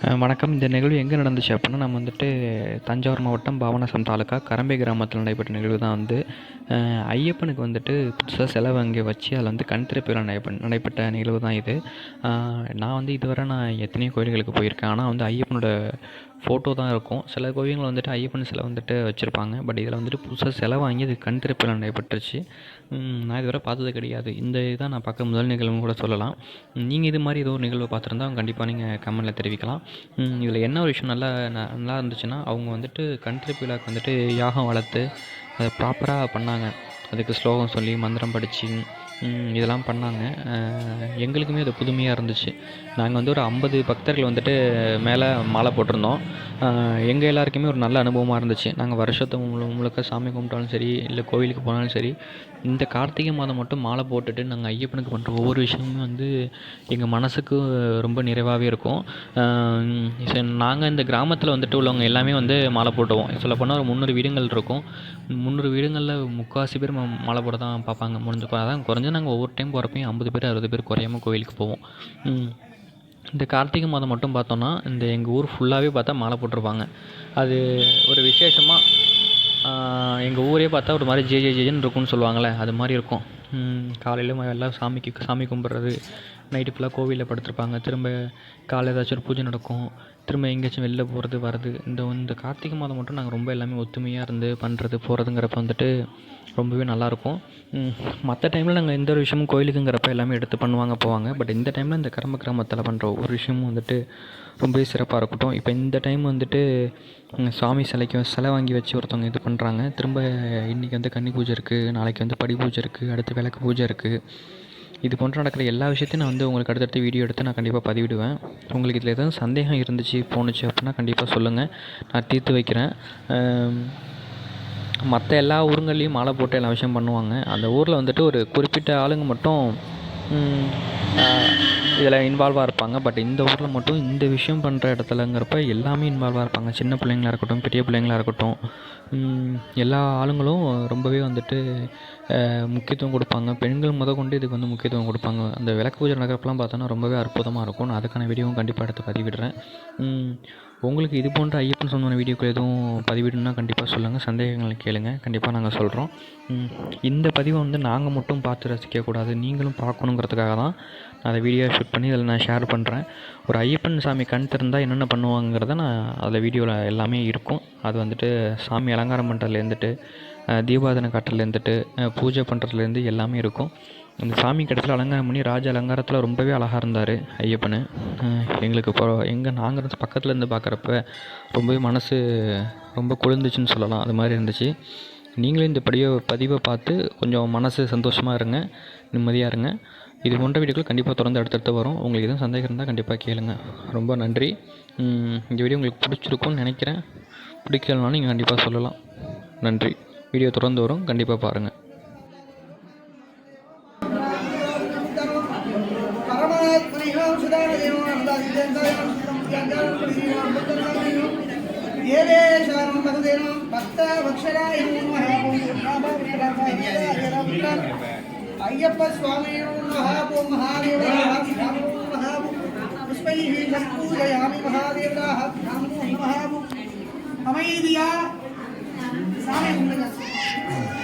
வணக்கம். இந்த நிகழ்வு எங்கே நடந்துச்சு அப்படின்னா நம்ம வந்துட்டு தஞ்சாவூர் மாவட்டம் பாபநாசம் தாலுக்கா கரம்பை கிராமத்தில் நடைபெற்ற நிகழ்வு தான் வந்து. ஐயப்பனுக்கு வந்துட்டு புதுசாக செலவு அங்கே வச்சு அதில் வந்து கண் திறப்பு விழா நடைபெற்ற நிகழ்வு தான் இது. நான் வந்து இதுவரை நான் எத்தனையோ கோயில்களுக்கு போயிருக்கேன். ஆனால் வந்து ஐயப்பனோட ஃபோட்டோ தான் இருக்கும். சில கோவில்கள் வந்துட்டு ஐயப்பன் சிலை வந்துட்டு வச்சுருப்பாங்க. பட் இதில் வந்துட்டு புதுசாக சிலை வாங்கி அது கண் திறப்பு நடைபெற்றுச்சு நான் இதுவரை பார்த்தது கிடையாது. இந்த இதான் நான் பார்க்க முதல் நிகழ்வுன்னு கூட சொல்லலாம். நீங்கள் இது மாதிரி ஏதோ ஒரு நிகழ்வு பார்த்துருந்தா கண்டிப்பாக நீங்கள் கமெண்டில் தெரிவிக்கலாம். இதில் என்ன ஒரு விஷயம் நல்லா நல்லா இருந்துச்சுன்னா அவங்க வந்துட்டு கண் திறப்பு விழாவுக்கு வந்துட்டு யாகம் வளர்த்து அதை ப்ராப்பராக பண்ணாங்க. அதுக்கு ஸ்லோகம் சொல்லி மந்திரம் படித்து இதெல்லாம் பண்ணாங்க. எங்களுக்குமே அது புதுமையாக இருந்துச்சு. நாங்கள் வந்து ஒரு ஐம்பது பக்தர்கள் வந்துட்டு மேலே மாலை போட்டிருந்தோம். எங்கள் எல்லாருக்குமே ஒரு நல்ல அனுபவமாக இருந்துச்சு. நாங்கள் வருஷத்து முழு முழுக்க சாமி கும்பிட்டாலும் சரி இல்லை கோவிலுக்கு போனாலும் சரி இந்த கார்த்திகை மாதம் மட்டும் மாலை போட்டுட்டு நாங்கள் ஐயப்பனுக்கு பண்ணுற ஒவ்வொரு விஷயமுமே வந்து எங்கள் மனதுக்கு ரொம்ப நிறைவாகவே இருக்கும். நாங்கள் இந்த கிராமத்தில் வந்துட்டு உள்ளவங்க எல்லாமே வந்து மாலை போட்டுவோம். சொல்லப்போனால் ஒரு முந்நூறு வீடுகள் இருக்கும். முந்நூறு வீடுங்களில் முக்கால்வாசி பேர் மாலை போட தான் பார்ப்பாங்க. முடிஞ்ச அதான் நாங்கள் ஒவ்வொரு டைம் போகிறப்பையும் ஐம்பது பேர் அறுபது பேர் குறையாம கோவிலுக்கு போவோம். இந்த கார்த்திகை மாதம் மட்டும் பார்த்தோன்னா இந்த எங்கள் ஊர் ஃபுல்லாகவே பார்த்தா மாலை போட்டிருப்பாங்க. அது ஒரு விசேஷமாக எங்கள் ஊரே பார்த்தா ஒரு மாதிரி ஜே ஜே ஜேன்னு இருக்கும்னு சொல்லுவாங்கள்ல அது மாதிரி இருக்கும். காலையில் எல்லாம் சாமிக்கு சாமி கும்பிட்றது நைட்டு ஃபுல்லாக கோவிலில் படுத்திருப்பாங்க. திரும்ப காலைல ஏதாச்சும் ஒரு பூஜை நடக்கும். திரும்ப எங்கேயாச்சும் வெளில போகிறது வர்றது இந்த இந்த கார்த்திகை மாதம் மட்டும் நாங்கள் ரொம்ப எல்லாமே ஒத்துமையாக இருந்து பண்ணுறது போகிறதுங்கிறப்ப வந்துட்டு ரொம்பவே நல்லாயிருக்கும் மற்ற டைமில் நாங்கள் எந்த ஒரு விஷயமும் கோயிலுக்குங்கிறப்ப எல்லாமே எடுத்து பண்ணுவாங்க போவாங்க. பட் இந்த டைமில் இந்த கரம்ப கிராமத்தில் பண்ணுற ஒவ்வொரு விஷயமும் வந்துட்டு ரொம்பவே சிறப்பாக இருக்கட்டும். இப்போ இந்த டைம் வந்துட்டு சாமி சிலைக்கு சிலை வாங்கி வச்சு ஒருத்தவங்க இது பண்ணுறாங்க திரும்ப இன்றைக்கி வந்து கன்னி பூஜை இருக்குது நாளைக்கு வந்து படி பூஜை இருக்குது அடுத்து விளக்கு பூஜை இருக்குது இது போன்று நடக்கிற எல்லா விஷயத்தையும் நான் வந்து உங்களுக்கு அடுத்தடுத்து வீடியோ எடுத்து நான் கண்டிப்பாக பதிவிடுவேன். உங்களுக்கு இதில் எதாவது சந்தேகம் இருந்துச்சு போணுச்சு அப்படின்னா கண்டிப்பாக சொல்லுங்கள் நான் தீர்த்து வைக்கிறேன். மற்ற எல்லா ஊருங்கள்லேயும் மாலை போட்டு எல்லா விஷயம் பண்ணுவாங்க. அந்த ஊரில் வந்துட்டு ஒரு குறிப்பிட்ட ஆளுங்க மட்டும் இதில் இன்வால்வாக இருப்பாங்க. பட் இந்த ஊரில் மட்டும் இந்த விஷயம் பண்ணுற இடத்துலங்கிறப்ப எல்லாமே இன்வால்வாக இருப்பாங்க. சின்ன பிள்ளைங்களா இருக்கட்டும் பெரிய பிள்ளைங்களா இருக்கட்டும். எல்லா ஆளுங்களும் ரொம்பவே வந்துட்டு முக்கியத்துவம் கொடுப்பாங்க. பெண்கள் முத கொண்டு இதுக்கு வந்து முக்கியத்துவம் கொடுப்பாங்க. அந்த விளக்கு பூஜை நடக்கிறப்பெல்லாம் பார்த்தோன்னா ரொம்பவே அற்புதமாக இருக்கும். நான் அதுக்கான வீடியோவும் கண்டிப்பாக எடுத்து பதிவிடுறேன். உங்களுக்கு இது போன்ற ஐயப்பன் சொன்ன வீடியோக்கள் எதுவும் பதிவிடணுன்னா கண்டிப்பாக சொல்லுங்கள் சந்தேகங்களை கேளுங்கள் கண்டிப்பாக நாங்கள் சொல்கிறோம் இந்த பதிவை வந்து நாங்கள் மட்டும் பார்த்து ரசிக்கக்கூடாது நீங்களும் பார்க்கணுங்கிறதுக்காக தான் நான் அதை வீடியோ ஷூட் பண்ணி அதில் நான் ஷேர் பண்ணுறேன் ஒரு ஐயப்பன் சாமி கண் திறந்தால் என்னென்ன பண்ணுவாங்கிறத நான் அதில் வீடியோவில் எல்லாமே இருக்கும். அது வந்துட்டு சாமி அலங்காரம் பண்ணுறதுலேருந்துட்டு தீபாதனை காட்டுறதுலேருந்துட்டு பூஜை பண்ணுறதுலேருந்து எல்லாமே இருக்கும். அந்த சாமி இடத்துல அலங்காரம் பண்ணி ராஜ அலங்காரத்தில் ரொம்பவே அழகாக இருந்தார் ஐயப்பன். எங்களுக்கு இப்போ எங்கள் நாங்கள் பக்கத்தில் இருந்து பார்க்குறப்ப ரொம்பவே மனசு ரொம்ப குளிர்ந்துச்சுன்னு சொல்லலாம். அது மாதிரி இருந்துச்சு. நீங்களும் இந்த படியை பதிவை பார்த்து கொஞ்சம் மனசு சந்தோஷமாக இருங்க நிம்மதியாக இருங்க. இது போன்ற வீடியோக்கள் கண்டிப்பாக தொடர்ந்து அடுத்தடுத்து வரும். உங்களுக்கு எதுவும் சந்தேகம் இருந்தால் கண்டிப்பாக கேளுங்க. ரொம்ப நன்றி. இந்த வீடியோ உங்களுக்கு பிடிச்சிருக்கும்னு நினைக்கிறேன். பிடிக்கலனாலும் நீங்கள் கண்டிப்பாக சொல்லலாம். நன்றி. வீடியோ தொடர்ந்து வரும். கண்டிப்பாக பாருங்கள் ஏவேஷாம் பகதேனம் பக்தவக்ஷராய ஐயப்ப சுவாமி மகாபோ மகாதேவராக புஷ்பைः சம்பூஜயாமி மகாதேவராக அமைதியா சாமி கும்பிடுங்க